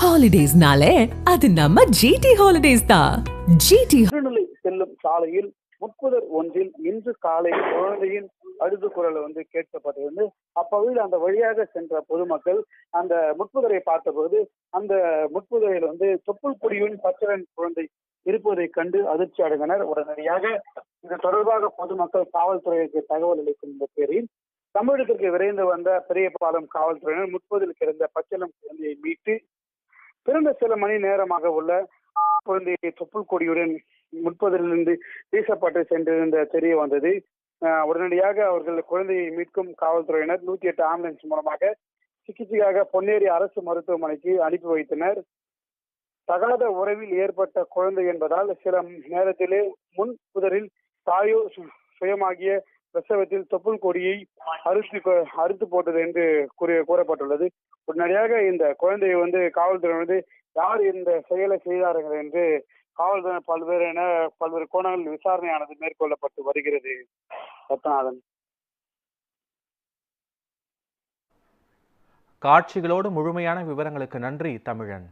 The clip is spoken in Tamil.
ஹாலிடேஸ்னாலே அது நம்ம ஜிடி ஹாலிடேஸ் தான் ஜிடி திருநெல்லை செல்லும் சாலையில் முப்பதர் ஒன்றில் இன்று காலை குழந்தையின் அழுது குரல் வந்து கேட்கப்பட்டது அப்பகுதியில் அந்த வழியாக சென்ற பொதுமக்கள் அந்த முட்புதரை பார்த்தபோது அந்த முட்புதரையில் வந்து தொப்புள் குடியின் பச்சரன் குழந்தை இருப்பதை கண்டு அதிர்ச்சி அடைந்தனர். உடனடியாக இது தொடர்பாக பொதுமக்கள் காவல்துறைக்கு தகவல் அளிக்கும் இந்த பேரில் தமிழகத்திற்கு விரைந்து வந்த பெரியபாலம் காவல்துறையினர் முற்பதில் கிடந்த பச்சளம் குழந்தையை மீட்டு கடந்த சில மணி நேரமாக உள்ள குழந்தையை தொப்புள் கொடியுடன் முற்பதிலிருந்து வீசப்பட்டு சென்றிருந்த தெரிய வந்தது. உடனடியாக அவர்கள் குழந்தையை மீட்கும் காவல்துறையினர் நூத்தி எட்டு ஆம்புலன்ஸ் மூலமாக சிகிச்சைக்காக பொன்னேரி அரசு மருத்துவமனைக்கு அனுப்பி வைத்தனர். தகாத உறவில் ஏற்பட்ட குழந்தை என்பதால் சில நேரத்திலே முன் புதரில் தாயோ சுயமாகிய பிரசவத்தில் தொப்புள் கொடியை அறுத்து அறுத்து போட்டது என்று கூறி கூறப்பட்டுள்ளது. உடனடியாக இந்த குழந்தையை வந்து காவல்துறை வந்து யார் இந்த செயலை செய்தார்கள் என்று காவல்துறை பல்வேறு என பல்வேறு கோணங்களில் விசாரணையானது மேற்கொள்ளப்பட்டு வருகிறது. ரத்நாதன் காட்சிகளோடு முழுமையான விவரங்களுக்கு நன்றி தமிழன்.